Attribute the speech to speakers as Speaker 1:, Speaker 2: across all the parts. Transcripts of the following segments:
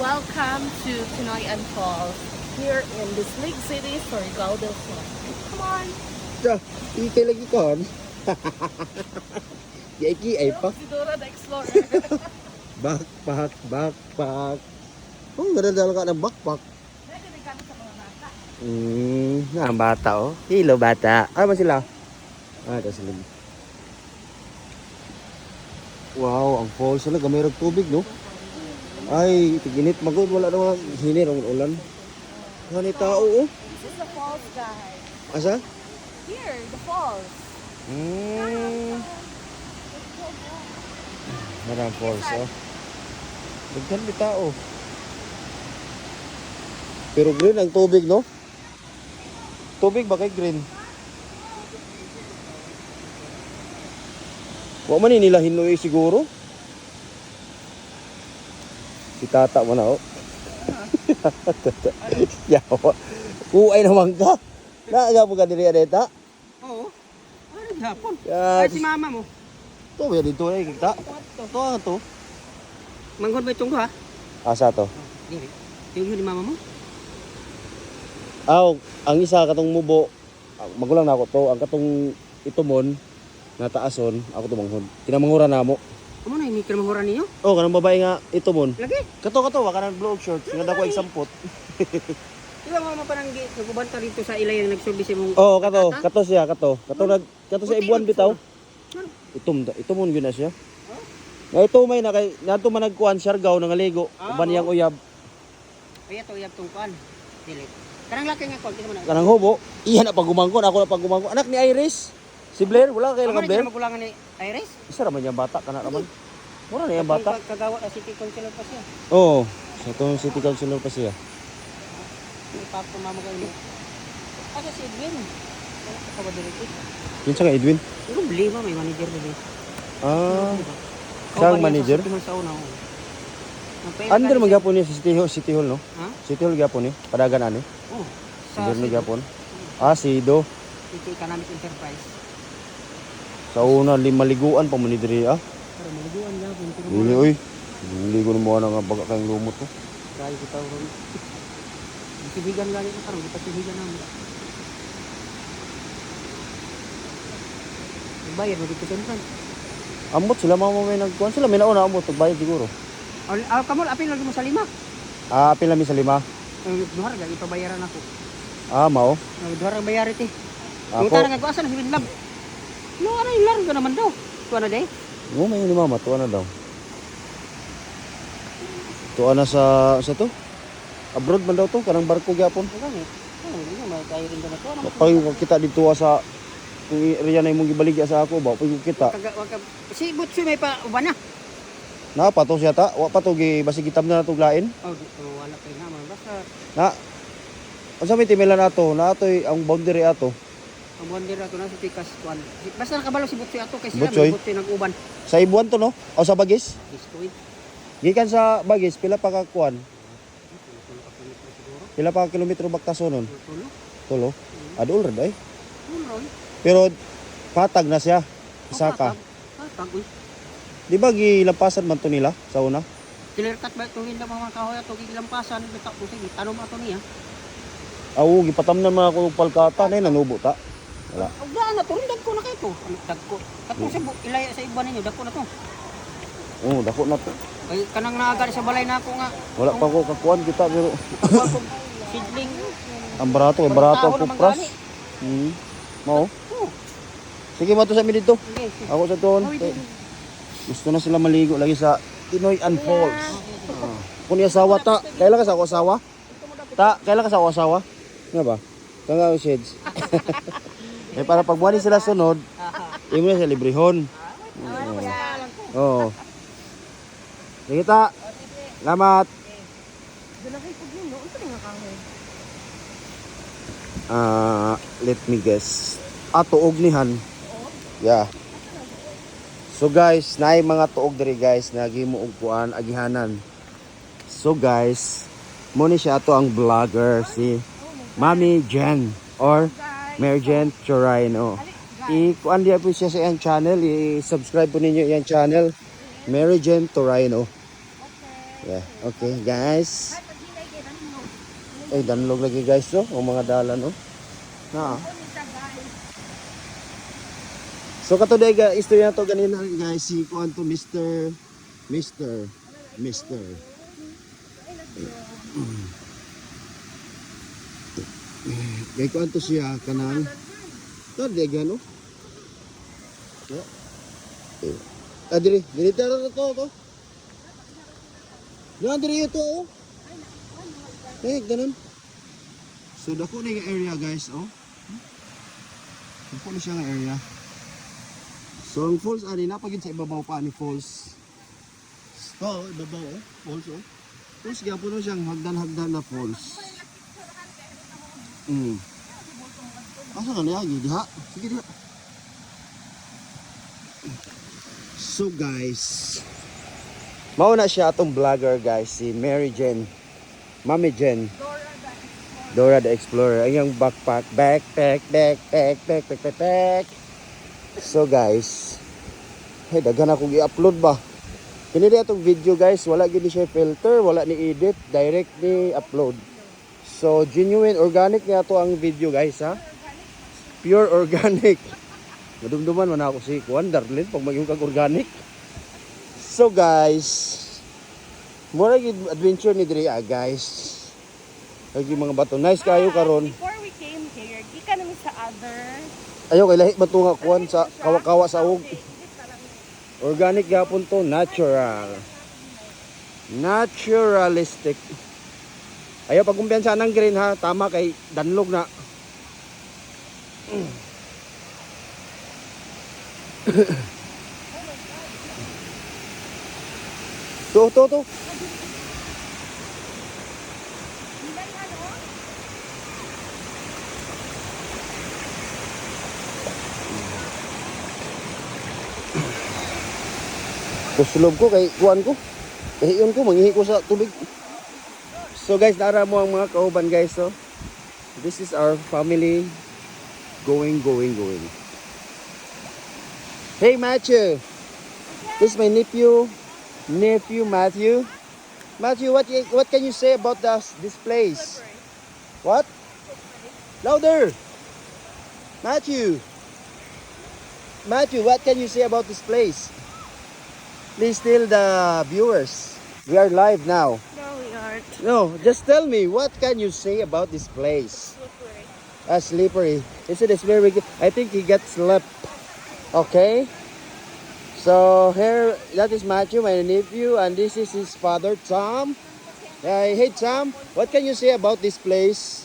Speaker 1: Welcome to Tinoyan Falls here in this big city, Surigao del Sur. Come on.
Speaker 2: Ja, ikay lagi kon. Yaiki ay pa.
Speaker 1: Si Dora the Explorer.
Speaker 2: Backpack, backpack. Oh, nadadala ka ng backpack. Hmm, ang bata oh. Hello bata. Ano ba sila? Ah, ito sila. Wow, ang falls sila. Gamayroong tubig, no? Ay, tiginit. Magod, wala na mga hinir ang ulan. Hani tao, oh.
Speaker 1: this is the falls, guys.
Speaker 2: Asa?
Speaker 1: Here, the falls.
Speaker 2: Hmm. Marang falls, oh. Daghan di tao. Pero green ang tubig, no? Tubig ba kay green? Wa man ni nila hinuy siguro. Si tata mo na, oh. Yawa. Kuay naman ka. Naaga mo ka diri adeta.
Speaker 3: Oo. Ano naghapon?
Speaker 2: Ya,
Speaker 3: Ay, si mama mo.
Speaker 2: to ya dito ay kita. To ano to?
Speaker 3: Manghon ba itong ha?
Speaker 2: Asa to?
Speaker 3: Dili. Yung yun ni mama mo?
Speaker 2: Aw, ang isa katong mubo. Magulang na ako to. Ang katong itumon nataason ako tumanghod. Kinamangura na mo.
Speaker 3: Amo na, may kinamanghuran ninyo?
Speaker 2: Oh, kanang babae nga itumon.
Speaker 3: Lagi.
Speaker 2: Kato kato wa kanang blow short. Nga dako exampot.
Speaker 3: Di ba mama parang gi- nagubanta rito sa ilay ang nagsurbis mong...
Speaker 2: Oh, kato, kato siya, kato. Kato nag kato sa ibuan bitaw. Itum da, itumon gyud na siya. Nga ito may na kay nato man nagkuan siargaw nang aligo.
Speaker 3: Ah,
Speaker 2: Uban yang uyab.
Speaker 3: Ay, ito, iyab tong kuan. Dili. Karang laki nga kuan, kita mo na.
Speaker 2: Kanang hubo. Iya na pagumangkon, ako na pagumangkon. Anak ni Iris. Si Blair, wala kay lang
Speaker 3: na
Speaker 2: Blair.
Speaker 3: dyan magulangan ni Iris?
Speaker 2: Isa raman yung bata, kana naman. Mura na yung bata.
Speaker 3: Kag- Kagawa na city councilor pa siya.
Speaker 2: Oo. Sa itong city councilor pa siya.
Speaker 3: May papo mama kayo ni. Asa si Edwin? Wala ka pa ba dito?
Speaker 2: Yun siya nga, Edwin.
Speaker 3: Yung lima may manager dito.
Speaker 2: Ah. Siya ang manager?
Speaker 3: Sa una. Nagpaila
Speaker 2: Under
Speaker 3: ka
Speaker 2: man
Speaker 3: siya-
Speaker 2: gyapon ni sa City Hall, City Hall no?
Speaker 3: Ha?
Speaker 2: City Hall gyapon ni. Padagan ani.
Speaker 3: Oo. Sa City-
Speaker 2: gyapon. Ah, si Do.
Speaker 3: City Economic Enterprise.
Speaker 2: Sa una lima liguan pa man ni diri ah. Dili oy. Ligo mo na nga baga kayong lumot to.
Speaker 3: Kaya kita ron. Sibigan lagi ko karon, kita sibigan namin. Bayar mo dito sa
Speaker 2: Ambot sila mama may nagkuan sila may nauna ambot bayad siguro.
Speaker 3: Al kamol apil lagi mo sa lima.
Speaker 2: Ah, pila mi sa lima.
Speaker 3: Duhar ga ipabayaran ako.
Speaker 2: Ah, mao.
Speaker 3: Ang duhar ang bayar iti.
Speaker 2: Ako.
Speaker 3: Yung tarang ako asa na si Lab. No, ano yung largo naman daw. Tuwa na day.
Speaker 2: Mo may ni mama tuwa na daw. Tuwa na sa sa to. Abroad man daw to kanang barko gyapon.
Speaker 3: Ni? Ano.
Speaker 2: Pag kita dito sa kung iriya na imong gibaligya sa ako ba pag kita
Speaker 3: si Butsu may pa uban na.
Speaker 2: na pa to siya ta wa pa to gi basig kitab na tuglain
Speaker 3: Oh, dito wala kay naman basta
Speaker 2: na unsa may timela nato na atoy ang boundary ato
Speaker 3: ang buwan dira to na sa tikas kuan. Basta nakabalo si Butsu ato kay sila
Speaker 2: Butsoy?
Speaker 3: may Butsu nag-uban.
Speaker 2: sa ibuan to no o sa bagis
Speaker 3: Iskoy.
Speaker 2: Gikan sa bagis pila pa ka kuan pila pa ka kilometro baktaso nun
Speaker 3: Tulo.
Speaker 2: tulo adol ra day
Speaker 3: Tulo.
Speaker 2: pero patag na siya isa ka
Speaker 3: Patag. uy.
Speaker 2: di ba gilampasan man to nila sa una
Speaker 3: Clear cut ba itong hindi mga kahoy ato gilampasan bitaw ko sige tanong ato niya.
Speaker 2: aw gipatamnan man ako og palkata nay nanubo ta wala
Speaker 3: Og daan na to ko na kay ko. Ano dagko. Kato sa bu- ilaya sa iba ninyo dagko na to.
Speaker 2: oh dako na to
Speaker 3: Kay kanang naaga sa balay na ako nga.
Speaker 2: wala pa ko kakuan kita pero
Speaker 3: Ako sidling.
Speaker 2: ang barato ang barato
Speaker 3: Tao
Speaker 2: ang
Speaker 3: naman
Speaker 2: kupras
Speaker 3: gani.
Speaker 2: hmm mao. Sige mato sa mi dito
Speaker 3: Sige.
Speaker 2: ako sa
Speaker 3: Oh, ito.
Speaker 2: gusto na sila maligo lagi sa Pinoy and Falls. Ah. kung asawa ta. Kailan ka sa ako asawa? Ta kailan ka sa ako asawa? Nga ba? Kanga shades. Eh para pag buwan sila sunod imo na sa librehon. Oo sige ta salamat
Speaker 1: Dalakay ko yun, no? Ano nga kahoy?
Speaker 2: Ah, let me guess. Ah, tuog nihan. Yeah. So guys, naay mga tuog diri guys na kuan agihanan. So guys, mo ni siya ato ang vlogger si Mami Jen or Mary Jen Chorino. I-kuan dia po siya sa iyang channel, i-subscribe po ninyo iyang channel, Mary Jen Torino. Yeah, okay guys. Ay, danlog lagi guys no, o mga dalan no. Na. So kato day ga istorya to ganina guys si kuan to Mr. Mr. Mr. Kay kuan to siya kanang day gano. Yeah. Eh. Ah, diri, diri tara na to to. Yan, diri ito oh. Eh, ganun. So, dako na yung area guys, oh. Dako na siya nga area. So, ang falls, ani, napagin sa ibabaw pa ni falls. Oh, ibabaw, oh. Falls, oh. Falls, gapo na siyang hagdan-hagdan na falls. Hmm. Asa ka niya, diha? Sige, diha. So, guys, Mauna siya atong vlogger guys, si Mary Jen. Mami Jen. Dora the Explorer. Ang yung backpack, backpack, backpack, backpack, backpack. So guys, hey, daghan akong i-upload ba? Kini atong video guys, wala gid siya filter, wala ni edit, direct ni upload. So genuine organic nga to ang video guys ha. Pure organic. Madumduman man ako si Kuan Darlin pag maging kag organic. So guys, mura gid adventure ni diri ah guys. Lagi mga bato. Nice kayo karon.
Speaker 1: Before we came here, gikan namin sa other.
Speaker 2: Ayo kay lahi bato nga kuan sa kawa-kawa sa ug. Organic gapon to, natural. Naturalistic. Ayaw pagkumpiyansa ng green ha, tama kay danlog na. to, to, to. Kusulob ko kay kuan ko. Kahiyon ko, manghihi ko sa tubig. So guys, nara mo ang mga kauban guys. So, this is our family going, going, going. Hey Matthew, this is my nephew, nephew Matthew. Matthew, what what can you say about this this place? What? Louder. Matthew. Matthew, what can you say about this place? Please tell the viewers. We are live now.
Speaker 1: No, we aren't.
Speaker 2: No, just tell me what can you say about this place? Ah, slippery. Is it is very? I think he got slept. Okay. So here, that is Matthew, my nephew, and this is his father, Tom. Uh, hey, Tom. What can you say about this place?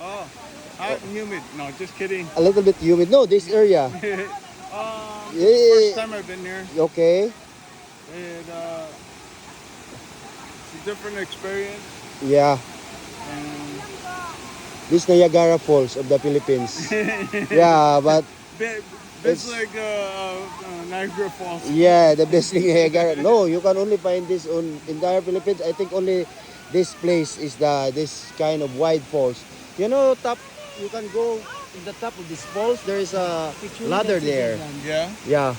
Speaker 4: Oh, hot and humid. No, just kidding.
Speaker 2: A little bit humid. No, this area.
Speaker 4: um,
Speaker 2: Yeah.
Speaker 4: first time I've been here,
Speaker 2: Okay.
Speaker 4: and uh, it's a different experience.
Speaker 2: Yeah.
Speaker 4: And
Speaker 2: This Niagara Falls of the Philippines. yeah, but It's-
Speaker 4: it's like uh, uh, Niagara Falls.
Speaker 2: Yeah, the best thing Niagara. No, you can only find this on entire Philippines. I think only this place is the this kind of wide falls. You know, top. You can go in the top of this falls. There is a ladder there.
Speaker 4: Yeah.
Speaker 2: Yeah,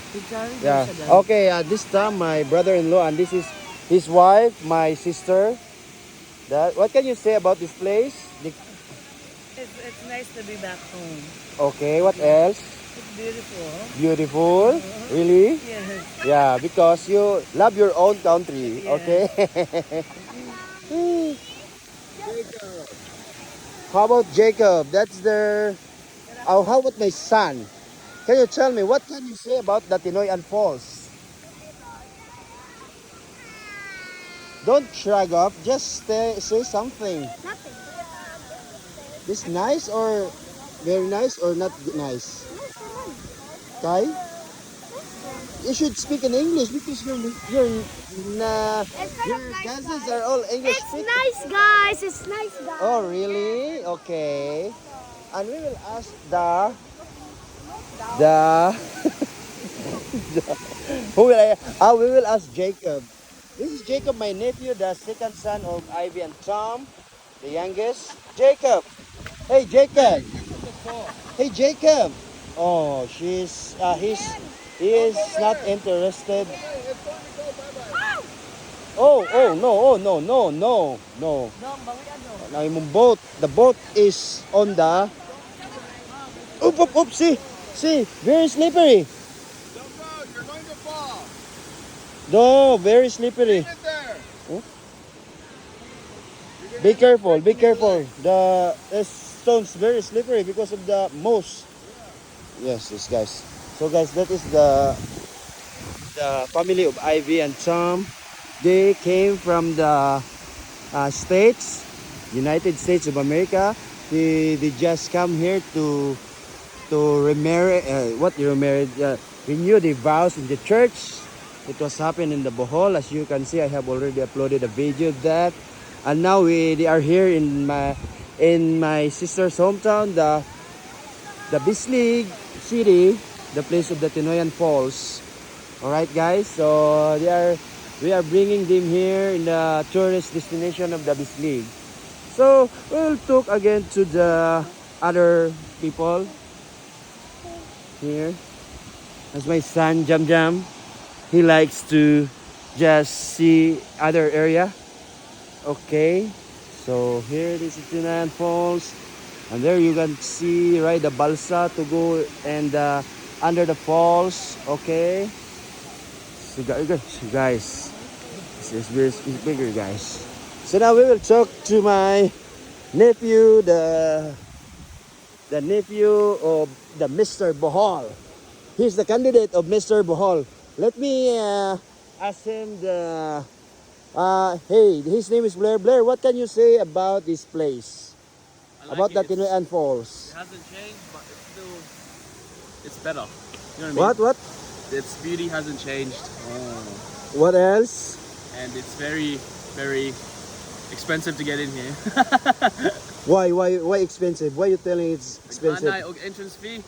Speaker 2: yeah. Okay, uh, this time my brother-in-law and this is his wife, my sister. That. What can you say about this place? The-
Speaker 1: It's, it's nice to be back home.
Speaker 2: okay. What else?
Speaker 1: It's beautiful.
Speaker 2: Beautiful. Really?
Speaker 1: Yes.
Speaker 2: Yeah, because you love your own country,
Speaker 1: Yeah.
Speaker 2: okay? how about Jacob? That's their. Oh, how about my son? Can you tell me what can you say about the Tinoyan Falls? Don't shrug off. Just stay, say something. Nothing. This nice or very nice or not nice? Kai? You should speak in English because your your na your cousins are all English
Speaker 5: It's
Speaker 2: speakers.
Speaker 5: nice, guys. It's nice, guys.
Speaker 2: Oh really? Okay. And we will ask the the, the- who will I? Ah, we will ask Jacob. This is Jacob, my nephew, the second son of Ivy and Tom, the youngest. Jacob. Hey Jacob. Hey Jacob. Oh, she's uh, he's he is not interested. Oh, oh, no, oh, no, no, no, no. Now yung boat, the boat is on the... Oop, oop, oop, see, see, very slippery. No, very slippery. Be careful, be careful. The stone's very slippery because of the moss. Yes, yes, guys. So, guys, that is the the family of Ivy and Tom. They came from the uh, States, United States of America. They, they just come here to to remarry, uh, what they remarried, uh, renew the vows in the church. It was happened in the Bohol. As you can see, I have already uploaded a video that. And now we they are here in my in my sister's hometown, the the Bislig city, the place of the Tinoyan Falls. All right, guys. So they are we are bringing them here in the tourist destination of the Bislig. So we'll talk again to the other people here. As my son Jam Jam, he likes to just see other area. Okay, so here it is Tinayan Falls, and there you can see right the balsa to go and uh, under the falls. Okay, so gu- gu- guys, this is is bigger, guys. So now we will talk to my nephew, the the nephew of the Mr. Bohol. He's the candidate of Mr. Bohol. Let me uh, ask him the. Uh, hey, his name is Blair. Blair, what can you say about this place? About that in Tinoyan Falls?
Speaker 6: It hasn't changed, but it's still it's better. You know
Speaker 2: What?
Speaker 6: what,
Speaker 2: What?
Speaker 6: I mean? Its beauty hasn't changed,
Speaker 2: What else?
Speaker 6: and it's very, very expensive to get in here.
Speaker 2: Why? Why? Why expensive? Why you telling it's expensive?
Speaker 6: night entrance fee?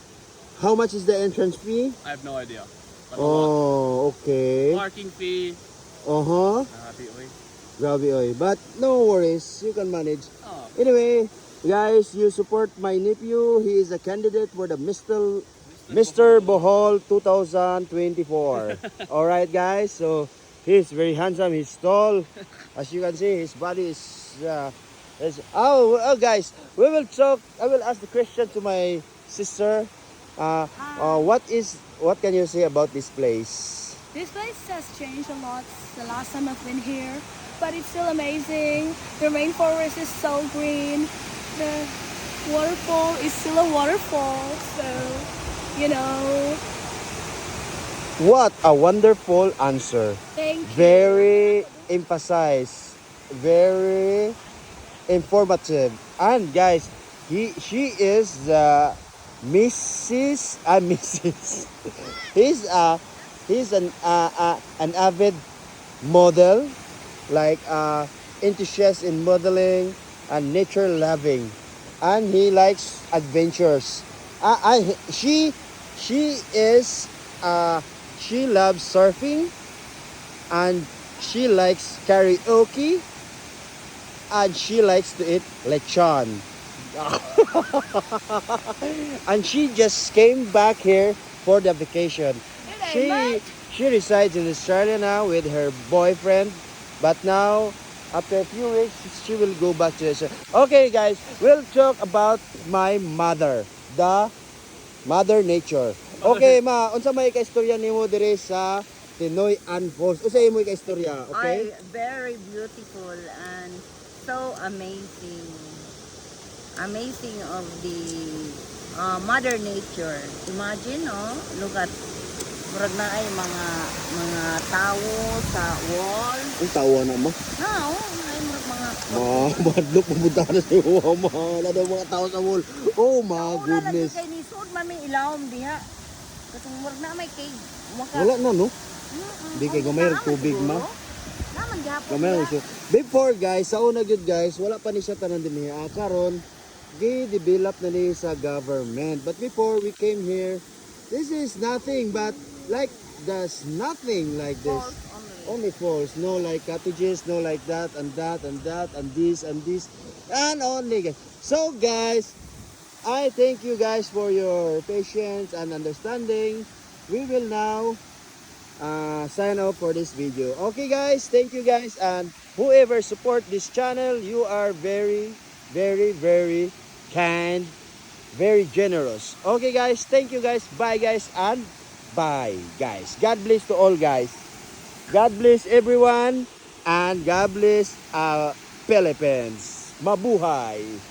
Speaker 2: How much is the entrance fee?
Speaker 6: I have no idea. But.
Speaker 2: Oh, okay.
Speaker 6: Parking fee.
Speaker 2: Uh huh.
Speaker 6: Uh, happy oy.
Speaker 2: Grabe oy. But no worries, you can manage.
Speaker 6: Oh,
Speaker 2: Anyway, guys, you support my nephew. He is a candidate for the Mr. Mr. Bohol 2024. All right, guys. So he's very handsome. He's tall. As you can see, his body is. Uh, is oh, oh, guys, we will talk. I will ask the question to my sister. Uh, uh, what is what can you say about this place?
Speaker 5: This place has changed a lot the last time I've been here, but it's still amazing. The rainforest is so green. The waterfall is still a waterfall, so you know.
Speaker 2: What a wonderful answer.
Speaker 5: Thank you.
Speaker 2: very emphasized, very informative. And guys, he she is the Mrs. Uh, Mrs. he's uh he's an uh, uh, an avid model, like uh enthusiast in modeling and nature loving, and he likes adventures. Uh, I she she is uh she loves surfing and she likes karaoke and she likes to eat lechon. and she just came back here for the vacation. She she resides in Australia now with her boyfriend, but now after a few weeks she will go back to Australia. Okay, guys, we'll talk about my mother, the Mother Nature. Okay, ma, unsa may kaistorya nimo dire sa Tinoy An Falls? Unsa imo kaistorya, okay?
Speaker 7: Ay, very beautiful and so amazing. Amazing of the uh, Mother Nature. Imagine, oh, look at murag na ay mga mga tao sa wall.
Speaker 2: Ang tawa na mo.
Speaker 7: Na, oh, ay murag mga
Speaker 2: Ma, madlok pumunta na sa iyo, ma. Daw mga tao sa wall. Oh my
Speaker 7: Wala lagi
Speaker 2: goodness.
Speaker 7: kay ni sud mami ilawom diha. Katong murag na may kay maka
Speaker 2: Wala na, no?
Speaker 7: Mm-mm.
Speaker 2: Di kay gamay
Speaker 7: naman
Speaker 2: tubig, ma.
Speaker 7: siguro. Naman gihapon.
Speaker 2: Kamay
Speaker 7: diha.
Speaker 2: lang siya. Before guys, sa una good guys, wala pa ni siya tanan din niya. Ah, karon, gi-develop na ni sa government. But before we came here, this is nothing but like there's nothing like this. Only falls. No like cottages, no like that and that and that and this and this and only guys. So guys, I thank you guys for your patience and understanding. We will now uh, sign off for this video. Okay guys, thank you guys and whoever support this channel, you are very, very, very kind, very generous. Okay guys, thank you guys. Bye guys and bye guys. God bless to all guys. God bless everyone and God bless uh, Philippines. Mabuhay!